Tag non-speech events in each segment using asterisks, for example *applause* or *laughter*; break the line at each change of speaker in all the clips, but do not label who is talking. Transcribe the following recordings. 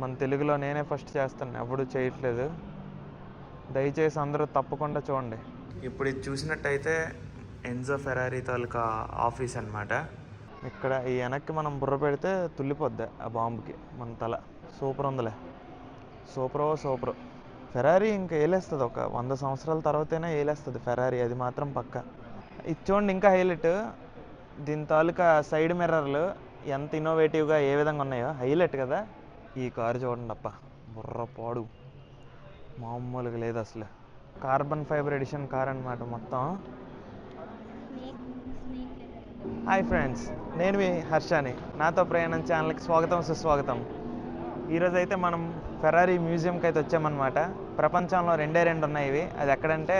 మన తెలుగులో నేనే ఫస్ట్ చేస్తాను ఎప్పుడు చేయట్లేదు. దయచేసి అందరూ తప్పకుండా చూడండి. ఇప్పుడు ఇది చూసినట్టయితే ఎన్జో ఫెరారీ తాలూకా ఆఫీస్ అన్నమాట. ఇక్కడ ఈ వెనక్కి మనం బుర్ర పెడితే తుల్లిపోద్ది ఆ బాంబుకి మన తల. సూపర్ ఉందిలే. సూపరో సూపర్. ఫెరారీ ఇంకా ఏలేస్తుంది ఒక వంద సంవత్సరాల తర్వాతైనా ఏలేస్తుంది ఫెరారీ అది మాత్రం పక్క. ఇది చూడండి ఇంకా హైలైట్. దీని తాలూకా సైడ్ మిర్రర్లు ఎంత ఇన్నోవేటివ్గా ఏ విధంగా ఉన్నాయో హైలైట్ కదా. ఈ కారు చూడండి అప్ప బుర్ర పాడు. మామూలుగా లేదు అసలు. కార్బన్ ఫైబర్ ఎడిషన్ కార్ అనమాట మొత్తం. హాయ్ ఫ్రెండ్స్ నేను మీ హర్షాని. నాతో ప్రయాణం ఛానల్కి స్వాగతం సుస్వాగతం. ఈరోజు అయితే మనం ఫెరారీ మ్యూజియంకి అయితే వచ్చామన్నమాట. ప్రపంచంలో రెండే రెండు ఉన్నాయి ఇవి. అది ఎక్కడంటే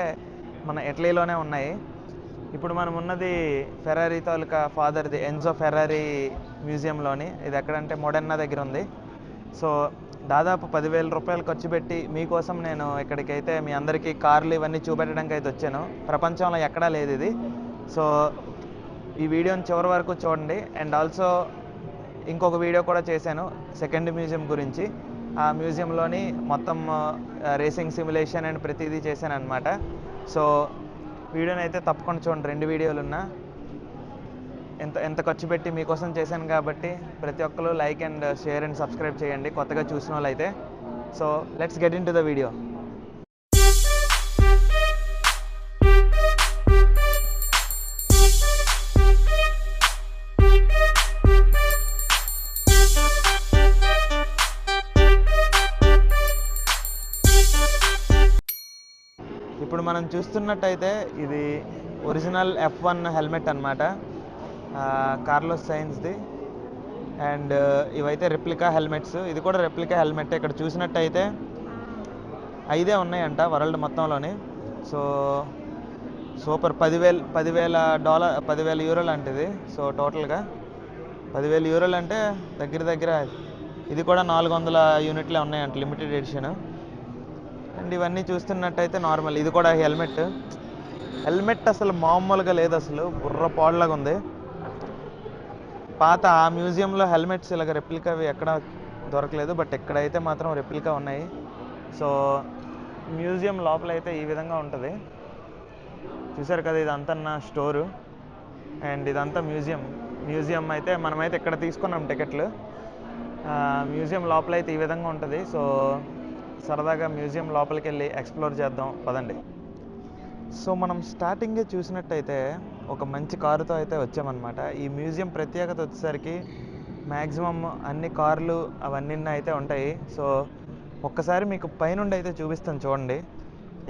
మన ఇటలీలోనే ఉన్నాయి. ఇప్పుడు మనం ఉన్నది ఫెరారీ తాలూకా ఫాదర్ది ఎన్జో ఫెరారీ మ్యూజియంలోని. ఇది ఎక్కడంటే మొడెన్నా దగ్గర ఉంది. సో దాదాపు పదివేల రూపాయలు ఖర్చు పెట్టి మీకోసం నేను ఇక్కడికైతే మీ అందరికీ కార్లు ఇవన్నీ చూపెట్టడానికి అయితే వచ్చాను. ప్రపంచంలో ఎక్కడా లేదు ఇది. సో ఈ వీడియోని చివరి వరకు చూడండి. అండ్ ఆల్సో ఇంకొక వీడియో కూడా చేశాను సెకండ్ మ్యూజియం గురించి. ఆ మ్యూజియంలోని మొత్తం రేసింగ్ సిమ్యులేషన్ అండ్ ప్రతిదీ చేశాను అనమాట సో వీడియోని అయితే తప్పకుండా చూడండి. రెండు వీడియోలు ఉన్నా ఎంత ఎంత ఖర్చు పెట్టి మీకోసం చేశాను కాబట్టి ప్రతి ఒక్కరు like and share and subscribe చేయండి కొత్తగా చూసిన వాళ్ళు అయితే so let's get into the video ఇప్పుడు మనం చూస్తున్నట్టయితే ఇది ఒరిజినల్ ఎఫ్ వన్ హెల్మెట్ అనమాట కార్లోస్ సైన్స్ది అండ్ ఇవైతే రెప్లికా హెల్మెట్స్ ఇది కూడా రెప్లికా హెల్మెట్ ఇక్కడ చూసినట్టయితే ఐదే ఉన్నాయంట వరల్డ్ మొత్తంలోని. So super. పదివేలు పదివేల డాలర్ పదివేల యూరోలు అంటది. సో టోటల్గా పదివేల యూరోలు అంటే దగ్గర దగ్గర ఇది కూడా నాలుగు వందల యూనిట్లే ఉన్నాయంట లిమిటెడ్ ఎడిషన్. అండ్ ఇవన్నీ చూస్తున్నట్టయితే నార్మల్. ఇది కూడా హెల్మెట్. హెల్మెట్ అసలు మామూలుగా లేదు అసలు. బుర్ర పాడులాగా ఉంది. పాత ఆ మ్యూజియంలో హెల్మెట్స్ ఇలాగ రెప్లికా అవి ఎక్కడ దొరకలేదు బట్ ఎక్కడైతే మాత్రం రెప్లికా ఉన్నాయి. సో మ్యూజియం లోపల అయితే ఈ విధంగా ఉంటుంది. చూసారు కదా ఇదంతా నా స్టోరు. అండ్ ఇదంతా మ్యూజియం. మ్యూజియం అయితే మనమైతే ఇక్కడ తీసుకున్నాం టికెట్లు. మ్యూజియం లోపల అయితే ఈ విధంగా ఉంటుంది. సో సరదాగా మ్యూజియం లోపలికి వెళ్ళి ఎక్స్ప్లోర్ చేద్దాం. పదండి. సో మనం స్టార్టింగే చూసినట్టయితే ఒక మంచి కారుతో అయితే వచ్చామన్నమాట. ఈ మ్యూజియం ప్రత్యేకత వచ్చేసరికి మ్యాక్సిమం అన్ని కార్లు అవన్నీ అయితే ఉంటాయి. సో ఒక్కసారి మీకు పైనుండి అయితే చూపిస్తాను చూడండి.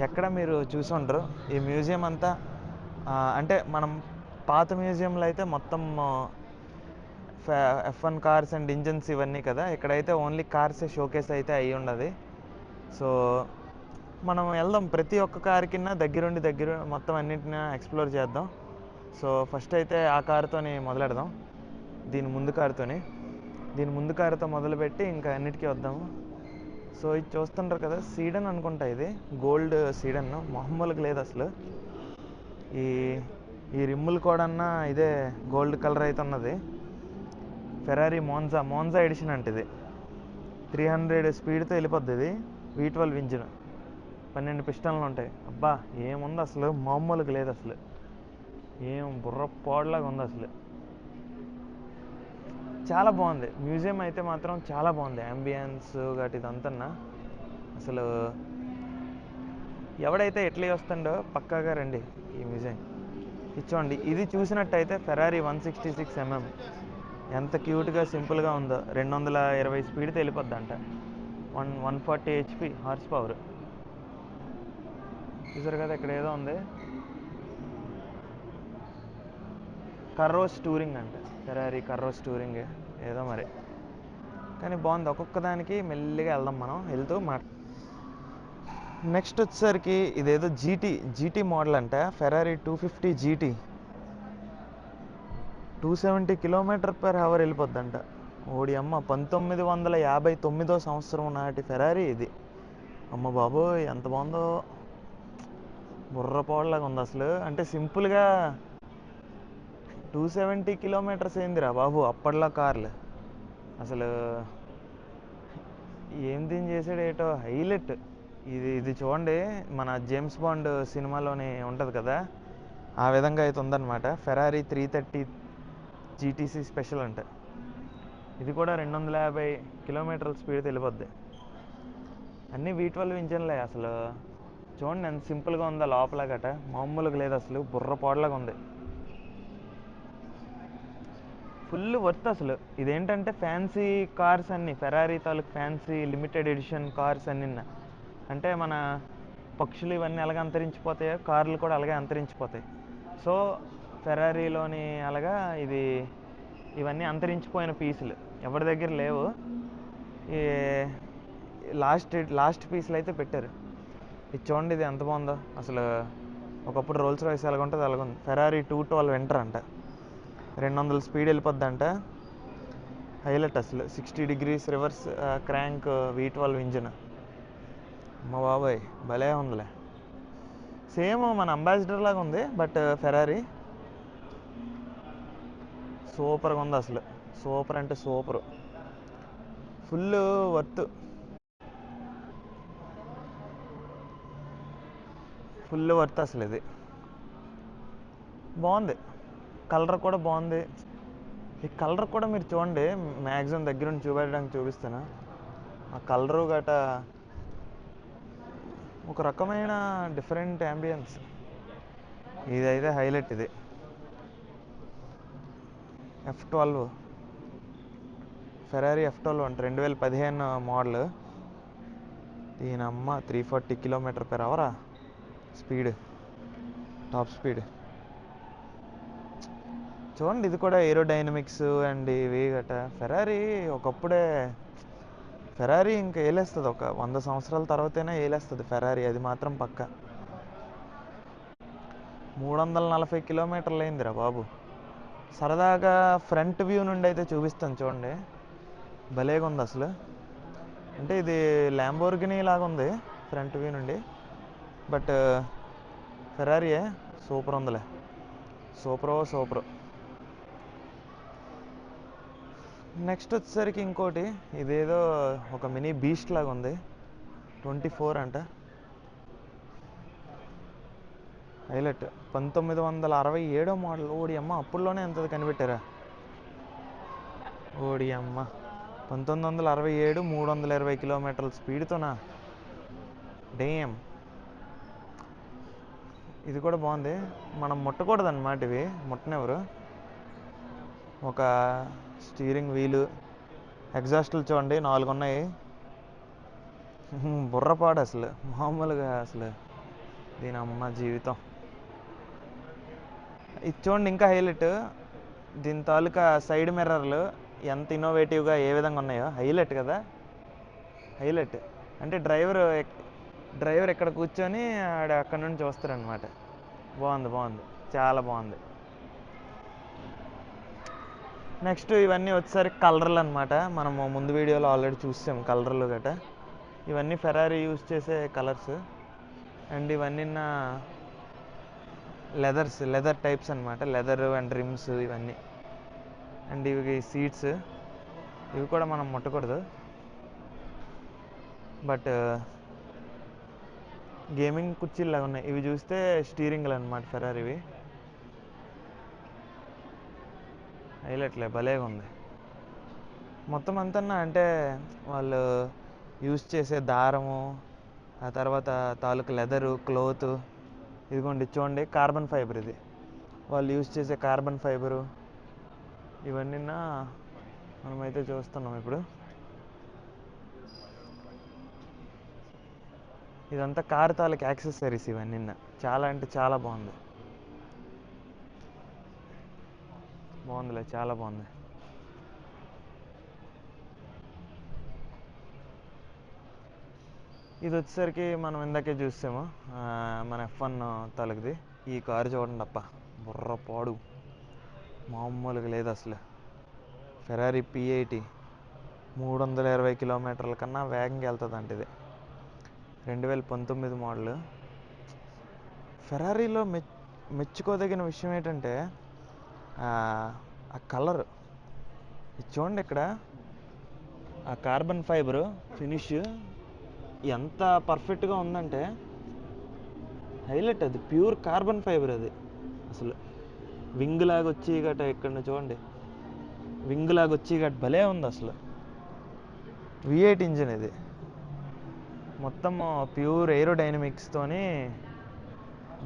ఎక్కడ మీరు చూసి ఉండరు. ఈ మ్యూజియం అంతా అంటే మనం పాత మ్యూజియంలో అయితే మొత్తం F one cars and engines ఇవన్నీ కదా. ఇక్కడైతే ఓన్లీ కార్స్ షోకేస్ అయితే అయ్యి ఉండదు. సో మనం వెళ్దాం. ప్రతి ఒక్క కార్ కింద దగ్గరుండి దగ్గర మొత్తం అన్నింటిని ఎక్స్ప్లోర్ చేద్దాం. సో ఫస్ట్ అయితే ఆ కారుతోని మొదలెడదాం. దీని ముందు కారుతోని. దీని ముందు కారుతో మొదలుపెట్టి ఇంకా అన్నిటికీ వద్దాము. సో ఇది చూస్తుంటారు కదా సీడన్ అనుకుంటా ఇది. Gold sedan. మామూలుగా లేదు అసలు. ఈ ఈ రిమ్ములు కూడా ఇదే గోల్డ్ కలర్ అయితే ఉన్నది. ఫెరారీ మోన్జా మోన్జా ఎడిషన్ అంటే ఇది. త్రీ హండ్రెడ్ స్పీడ్తో వెళ్ళిపోద్ది ఇది. వీ ట్వెల్వ్ ఇంజిన్ పన్నెండు పిస్టన్లు ఉంటాయి. అబ్బా ఏముంది అసలు? మామూలుగా లేదు అసలు. ఏం బుర్ర పోడలాగా ఉంది అసలు. చాలా బాగుంది. మ్యూజియం అయితే మాత్రం చాలా బాగుంది. అంబియన్స్ గట్టి ఇదంతన్నా. అసలు ఎవడైతే ఇట్లీ వస్తుండో పక్కాగా రండి ఈ మ్యూజియం. ఇచ్చోండి ఇది చూసినట్టయితే Ferrari one sixty six MM ఎంత క్యూట్గా సింపుల్గా ఉందో. రెండు వందల ఇరవై స్పీడ్తో వెళ్ళిపోద్ది అంట one one forty HP horse power చూసారు కదా ఇక్కడ ఏదో ఉంది. కర్రోస్ టూరింగ్ అంట. ఫెరారీ కర్రోస్ టూరింగ్ ఏదో మరి. కానీ బాగుంది. ఒక్కొక్క దానికి మెల్లిగా వెళ్దాం మనం. వెళ్తూ మాట. నెక్స్ట్ వచ్చేసరికి ఇదేదో జీటీ జీటీ మోడల్ అంట. Ferrari two fifty GT two seventy kilometre per hour వెళ్ళిపోద్దంట. ఓడి అమ్మ పంతొమ్మిది వందల యాభై తొమ్మిదో సంవత్సరం నాటి ఫెరారీ ఇది. అమ్మ బాబోయ్ ఎంత బాగుందో. బుర్రపోడలాగా ఉంది అసలు. అంటే సింపుల్గా టూ సెవెంటీ కిలోమీటర్స్ ఏందిరా బాబు అప్పట్లో కార్లు. అసలు ఏం దీని చేసాడు ఏటో హైలైట్. ఇది ఇది చూడండి మన జేమ్స్ బాండ్ సినిమాలోని ఉంటుంది కదా ఆ విధంగా అయితే ఉందన్నమాట. Ferrari three thirty GTC special అంట. ఇది కూడా రెండు వందల యాభై కిలోమీటర్ల స్పీడ్ వెళ్ళిపోద్ది అన్నీ వీ ట్వెల్వ్ ఇంజన్లే అసలు. చూడండి ఎంత సింపుల్గా ఉందా లోపల గట మామూలుగా లేదు అసలు బుర్ర పాడలాగా ఉంది. ఫుల్ వర్త్ అసలు. ఇదేంటంటే ఫ్యాన్సీ కార్స్ అన్ని ఫెరారీ తాలూకు ఫ్యాన్సీ లిమిటెడ్ ఎడిషన్ కార్స్ అన్ని అంటే మన పక్షులు ఇవన్నీ అలాగే అంతరించిపోతాయో కార్లు కూడా అలాగే అంతరించిపోతాయి. సో ఫెరారీలోని అలాగా ఇది ఇవన్నీ అంతరించిపోయిన పీసులు. ఎవరి దగ్గర లేవు. ఈ లాస్ట్ లాస్ట్ పీసులు అయితే పెట్టారు. ఇది చూడండి ఇది ఎంత బాగుందో. అసలు ఒకప్పుడు రోల్స్ రాయిస్ ఎలాగ ఉంటుంది అలాగ ఉంది ఫెరారీ టూ ట్వెల్వ్ ఎంటర్ అంట. రెండు వందల స్పీడ్ వెళ్ళిపోద్దంట. హైలైట్ అసలు. Sixty degrees reverse crank V twelve engine. మా బాబాయ్ భలే ఉందిలే. సేమ్ మన అంబాసిడర్ లాగా ఉంది బట్ ఫెరారీ. సూపర్గా ఉంది అసలు. సూపర్ అంటే super. Full worth. Full worth అసలు ఇది. బాగుంది. కలర్ కూడా బాగుంది. ఈ కలర్ కూడా మీరు చూడండి మ్యాక్సిమం దగ్గర నుండి చూపెట్టడానికి చూపిస్తాను ఆ కలరు గట ఒక రకమైన డిఫరెంట్ అంబియన్స్ ఇదైతే హైలైట్ ఇది. F twelve Ferrari F twelve అంటే రెండు వేల పదిహేను మోడల్. దీని అమ్మ త్రీ ఫార్టీ కిలోమీటర్ పెర్ అవరా స్పీడ్ టాప్ స్పీడ్ చూడండి ఇది కూడా ఏరోడైనమిక్స్ అండ్ ఇవి గట ఫెరారీ ఒకప్పుడే ఫెరారీ ఇంకా ఏలేస్తుంది ఒక వంద సంవత్సరాల తర్వాతైనా ఏలేస్తుంది ఫెరారీ అది మాత్రం పక్క. మూడు వందల నలభై కిలోమీటర్లు అయిందిరా బాబు. సరదాగా ఫ్రంట్ వ్యూ నుండి అయితే చూపిస్తాను చూడండి. భలేగా ఉంది అసలు. అంటే ఇది ల్యాంబోర్గినీ లాగా ఉంది ఫ్రంట్ వ్యూ నుండి. బట్ ఫెరారీయే సూపర్ ఉందిలే. సూపరో సూపర్. నెక్స్ట్ వచ్చేసరికి ఇంకోటి ఇదేదో ఒక మినీ బీస్ట్ లాగా ఉంది. ట్వంటీ ఫోర్ అంట. హైలైట్. పంతొమ్మిది వందల అరవై ఏడో మోడల్ ఓడి అమ్మ అప్పుడులోనే ఎంత కనిపెట్టారా? ఓడి అమ్మ పంతొమ్మిది వందల అరవై ఏడు మూడు వందల ఇరవై కిలోమీటర్ల స్పీడ్తోనా? డేమ్ ఇది కూడా బాగుంది. మనం ముట్టకూడదు అన్నమాట ఇవి. ముట్టనెవరు ఒక స్టీరింగ్ వీలు. ఎగ్జాస్ట్లు చూడండి నాలుగు ఉన్నాయి *laughs* బుర్రపాడు అసలు మామూలుగా అసలు దీని అమ్మ జీవితం. ఇది చూడండి ఇంకా హైలైట్. దీని తాలూకా సైడ్ మిర్రర్లు ఎంత ఇన్నోవేటివ్గా ఏ విధంగా ఉన్నాయో. హైలైట్ కదా. హైలైట్. అంటే డ్రైవర్ డ్రైవర్ ఇక్కడ కూర్చొని ఆడ అక్కడ నుండి చూస్తారనమాట బాగుంది బాగుంది. చాలా బాగుంది. నెక్స్ట్ ఇవన్నీ వచ్చేసరికి కలర్లు అనమాట మనము ముందు వీడియోలో ఆల్రెడీ చూసాం కలర్లు గట. ఇవన్నీ ఫెరారీ యూజ్ చేసే కలర్స్ అండ్ ఇవన్నీ నా లెదర్స్ లెదర్ టైప్స్ అనమాట లెదర్ అండ్ రిమ్స్ ఇవన్నీ. అండ్ ఇవి సీట్స్ ఇవి కూడా మనం ముట్టకూడదు. బట్ గేమింగ్ కుర్చీలు ఉన్నాయి. ఇవి చూస్తే స్టీరింగ్లు అనమాట ఫెరారీవి హైలెట్లే భలేగా ఉంది. మొత్తం అంతన్నా అంటే వాళ్ళు యూజ్ చేసే దారము ఆ తర్వాత తాలూకు లెదరు క్లోత్ ఇదిగోండి చూడండి కార్బన్ ఫైబర్ ఇది. వాళ్ళు యూజ్ చేసే కార్బన్ ఫైబరు ఇవన్నీ మనమైతే చూస్తున్నాం ఇప్పుడు. ఇదంతా కార్ తాలూకు యాక్సెసరీస్ ఇవన్నీ చాలా అంటే చాలా బాగుంది. బాగుందిలే చాలా బాగుంది. ఇది వచ్చేసరికి మనం ఇందాకే చూసాము మన ఎఫ్ వన్ తలకిది. ఈ కారు చూడండి అప్ప బుర్ర పాడు. మామూలుగా లేదు అసలు. ఫెరారీ పి ఎయిటీ మూడు వందల ఇరవై కిలోమీటర్ల కన్నా వేగంగా వెళ్తుంది అంటే ఇది. రెండు వేల పంతొమ్మిది మోడల్. ఫెరారీలో మె మెచ్చుకోదగిన విషయం ఏంటంటే ఆ కలర్. చూడండి ఇక్కడ. ఆ కార్బన్ ఫైబర్ ఫినిష్. ఎంత పర్ఫెక్ట్గా ఉందంటే హైలైట్ అది. ప్యూర్ కార్బన్ ఫైబర్ అది. అసలు వింగ్ లాగా వచ్చి గట ఇక్కడ చూడండి. వింగ్ లాగా వచ్చి గట భలే ఉంది అసలు. వి ఎయిట్ ఇంజిన్ ఇది. మొత్తం ప్యూర్ ఎయిరోడైనమిక్స్తోని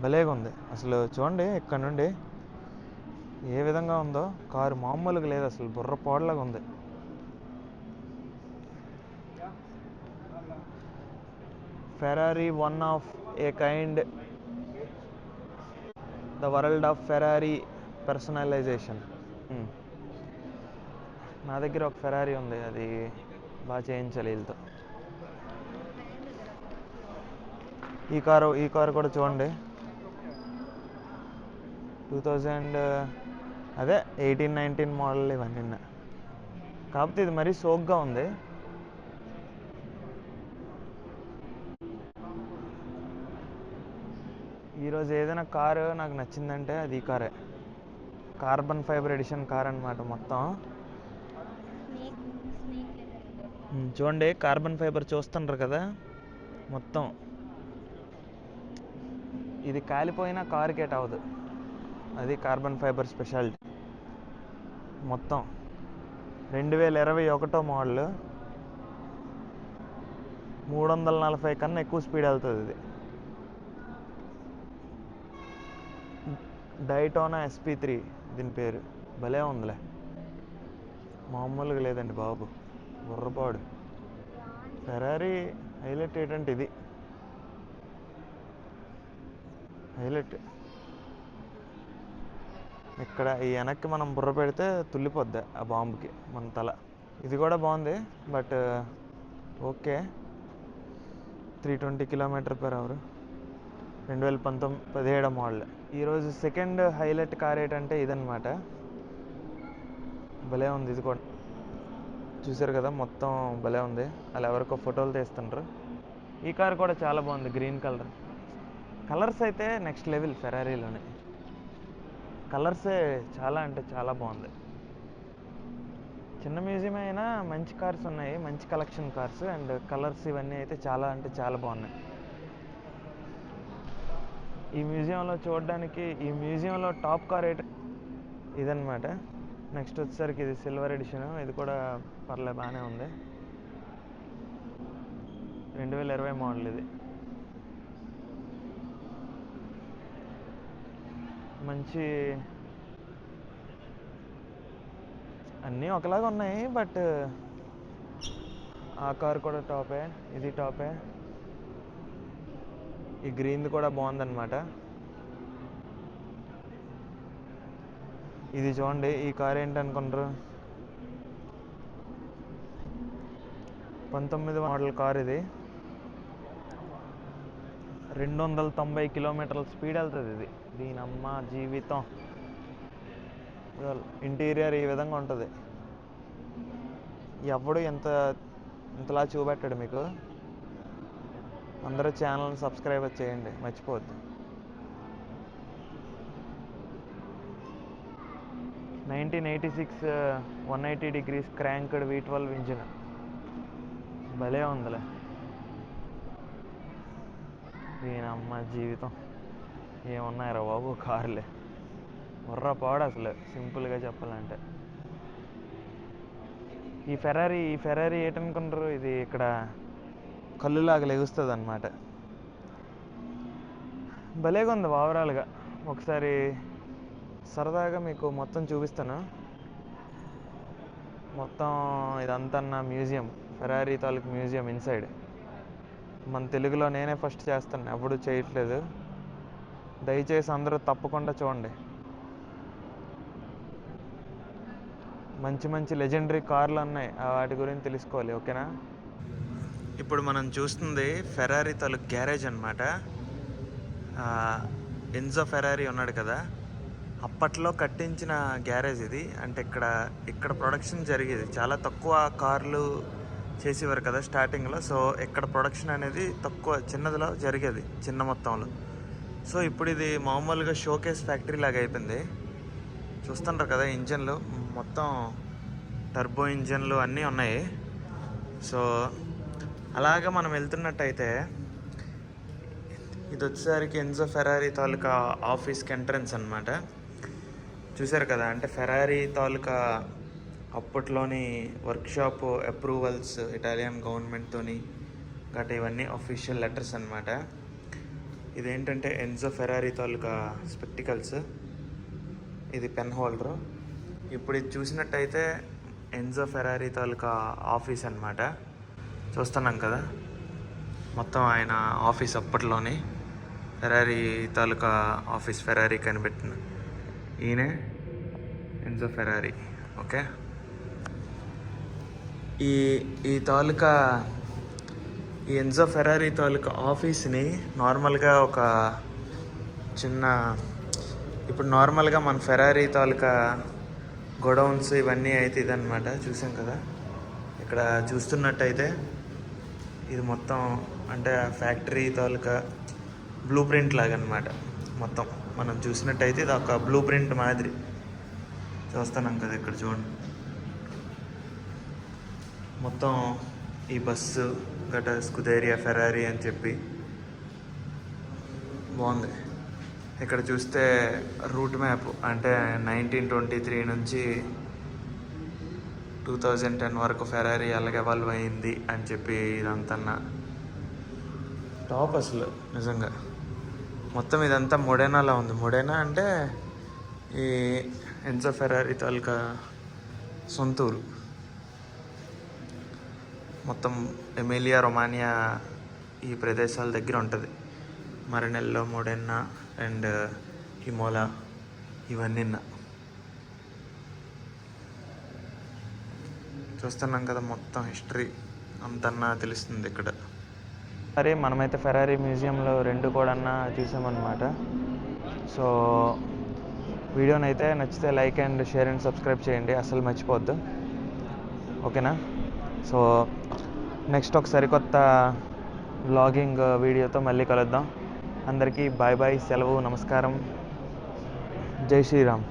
భలేగా ఉంది అసలు చూడండి ఇక్కడ నుండి. ఏ విధంగా ఉందో కారు మామూలుగా లేదు అసలు బుర్రపాడులాగా ఉంది. Ferrari one of a kind the world of Ferrari personalisation నా దగ్గర ఒక ఫెరారీ ఉంది అది బాగా చేయించాలి వీళ్ళతో. ఈ కారు ఈ కారు కూడా చూడండి. టూ థౌజండ్ అదే ఎయిటీన్ నైన్టీన్ మోడల్ ఇవన్నీ కాకపోతే ఇది మరీ సోక్గా ఉంది. ఈరోజు ఏదైనా కారు నాకు నచ్చిందంటే అది ఈ కారే. కార్బన్ ఫైబర్ ఎడిషన్ కార్ అనమాట మొత్తం. చూడండి కార్బన్ ఫైబర్ చూస్తుండ్రు కదా? మొత్తం. ఇది కాలిపోయినా కారు కేట్ అవ్వదు అది కార్బన్ ఫైబర్ స్పెషాలిటీ. మొత్తం రెండు వేల ఇరవై ఒకటో మోడల్ మూడు వందల నలభై కన్నా ఎక్కువ స్పీడ్ వెళ్తుంది ఇది. డైటోనా ఎస్పీ త్రీ దీని పేరు. భలే ఉందిలే. మామూలుగా లేదండి బాబు. బుర్రపాడు. ఫెరారీ హైలైట్ ఏంటంటే ఇది. హైలైట్. ఇక్కడ ఈ వెనక్కి మనం బుర్ర పెడితే తుల్లిపోద్ది ఆ బాంబుకి మన తల. ఇది కూడా బాగుంది but okay. Three twenty kilometre per hour రెండు వేల పంతొమ్మిది పదిహేడు మోడల్ ఈరోజు సెకండ్ హైలైట్ కార్ ఏంటంటే ఇదనమాట భలే ఉంది ఇది కూడా. చూసారు కదా మొత్తం భలే ఉంది. అలా ఎవరికో ఫోటోలు తీస్తుండ్రు. ఈ కార్ కూడా చాలా బాగుంది గ్రీన్ కలర్ కలర్స్ అయితే నెక్స్ట్ లెవెల్ ఫెరారీలోనే కలర్సే చాలా అంటే చాలా బాగుంది. చిన్న మ్యూజియం అయినా మంచి కార్స్ ఉన్నాయి మంచి కలెక్షన్ కార్స్ అండ్ కలర్స్ ఇవన్నీ అయితే చాలా అంటే చాలా బాగున్నాయి. ఈ మ్యూజియంలో చూడడానికి ఈ మ్యూజియంలో టాప్ కార్ ఏంటి ఇదన్నమాట. నెక్స్ట్ వచ్చేసరికి ఇది సిల్వర్ ఎడిషన్ ఇది కూడా పర్లే బాగానే ఉంది. రెండు వేల ఇరవై మోడల్ ఇది. మంచి అన్నీ ఒకలాగా ఉన్నాయి బట్ ఆ కార్ కూడా టాపే ఇది టాపే. ఈ గ్రీన్ది కూడా బాగుందన్నమాట. ఇది చూడండి ఈ కార్ ఏంటనుకుంటారు? పంతొమ్మిది మోడల్ కార్ ఇది. రెండు వందల తొంభై కిలోమీటర్ల స్పీడ్ వెళ్తుంది ఇది. దీనమ్మ జీవితం. ఇంటీరియర్ ఈ విధంగా ఉంటుంది. ఎవడు ఎంత ఇంతలా చూపెట్టాడు మీకు? అందరూ ఛానల్ని సబ్స్క్రైబ్ చేయండి మర్చిపోవద్దు. Nineteen eighty six one eighty degrees cranked V twelve engine భలే ఉందిలే. దీనమ్మ జీవితం. ఏమున్నాయిరా బాబు కార్లే? బుర్ర పాడు అసలు సింపుల్గా చెప్పాలంటే. ఈ ఫెరారీ ఈ ఫెరారీ ఏంటనుకుంటారు? ఇది ఇక్కడ కళ్ళులాగా లెగుస్తుంది అనమాట భలేగా ఉంది ఓవరాల్గా. ఒకసారి సరదాగా మీకు మొత్తం చూపిస్తాను. మొత్తం ఇదంతా నా మ్యూజియం ఫెరారీ తాలూకు మ్యూజియం ఇన్సైడ్. మన తెలుగులో నేనే ఫస్ట్ చేస్తాను ఎప్పుడు చేయట్లేదు. దయచేసి అందరూ తప్పకుండా చూడండి. మంచి మంచి లెజెండరీ కార్లు ఉన్నాయి. ఆ వాటి గురించి తెలుసుకోవాలి ఓకేనా? ఇప్పుడు మనం చూస్తుంది ఫెరారీ తాలూకు గ్యారేజ్ అనమాట ఎన్జో ఫెరారీ ఉన్నాడు కదా. అప్పట్లో కట్టించిన గ్యారేజ్ ఇది. అంటే ఇక్కడ ఇక్కడ ప్రొడక్షన్ జరిగేది. చాలా తక్కువ కార్లు చేసేవారు కదా స్టార్టింగ్లో సో ఇక్కడ ప్రొడక్షన్ అనేది తక్కువ చిన్నదిలో జరిగేది చిన్న మొత్తంలో. సో ఇప్పుడు ఇది మామూలుగా షోకేస్ ఫ్యాక్టరీ లాగా అయిపోయింది. చూస్తుంటారు కదా ఇంజన్లు. మొత్తం టర్బో ఇంజన్లు అన్నీ ఉన్నాయి. సో అలాగా మనం వెళ్తున్నట్టయితే ఇది వచ్చేసరికి ఎన్జో ఫెరారీ తాలూకా ఆఫీస్కి ఎంట్రన్స్ అనమాట చూసారు కదా అంటే ఫెరారీ తాలూకా అప్పట్లోని వర్క్షాప్ అప్రూవల్స్ ఇటాలియన్ గవర్నమెంట్తోని గట్రా ఇవన్నీ అఫీషియల్ లెటర్స్ అనమాట ఇదేంటంటే ఎన్జో ఫెరారీ తాలూకా స్పెక్టికల్స్. ఇది పెన్ హోల్డరు. ఇప్పుడు ఇది చూసినట్టయితే ఎన్జో ఫెరారీ తాలూకా ఆఫీస్ అనమాట చూస్తున్నాం కదా. మొత్తం ఆయన ఆఫీస్ అప్పట్లోని ఫెరారీ తాలూకా ఆఫీస్ ఫెరారీ కనిపెట్టిన ఈయనే ఎన్జో ఫెరారీ. ఓకే? ఈ ఈ తాలూకా ఈ ఎన్జో ఫెరారీ తాలూకా ఆఫీస్ని నార్మల్గా ఒక చిన్న ఇప్పుడు నార్మల్గా మన ఫెరారీ తాలూకా గొడౌన్స్ ఇవన్నీ అయితే ఇదనమాట చూసాం కదా? ఇక్కడ చూస్తున్నట్టయితే ఇది మొత్తం అంటే ఫ్యాక్టరీ తాలూకా బ్లూ ప్రింట్ లాగా మొత్తం. మనం చూసినట్టయితే ఇది ఒక బ్లూ ప్రింట్ మాదిరి చూస్తున్నాం కదా ఇక్కడ చూడండి. మొత్తం ఈ బస్సు గట స్కుదేరియా ఫెరారీ అని చెప్పి. బాగుంది. ఇక్కడ చూస్తే రూట్ మ్యాప్ అంటే నైన్టీన్ ట్వంటీ త్రీ నుంచి టూ థౌజండ్ టెన్ వరకు ఫెరారీ ఎలాగ అయింది అని చెప్పి ఇదంతా టాప్ అసలు నిజంగా. మొత్తం ఇదంతా మొడేనాలో ఉంది. మొడేనా అంటే ఈ ఎన్సో ఫెరారీ తాలూకా సొంతూరు. మొత్తం ఎమిలియా రొమానియా ఈ ప్రదేశాల దగ్గర ఉంటుంది. మరనెల్లో మూడెన్న అండ్ హిమోలా ఇవన్నీ చూస్తున్నాం కదా మొత్తం హిస్టరీ అంతన్నా తెలుస్తుంది ఇక్కడ. సరే మనమైతే ఫెరారీ మ్యూజియంలో రెండు కూడా చూసామన్నమాట సో వీడియోని అయితే నచ్చితే like and share and subscribe చేయండి. అసలు మర్చిపోవద్దు. ఓకేనా? సో నెక్స్ట్ ఒక సరికొత్త వ్లాగింగ్ వీడియోతో మళ్ళీ కలుద్దాం. అందరికీ బాయ్ బాయ్ సెలవు నమస్కారం. జై శ్రీరామ్.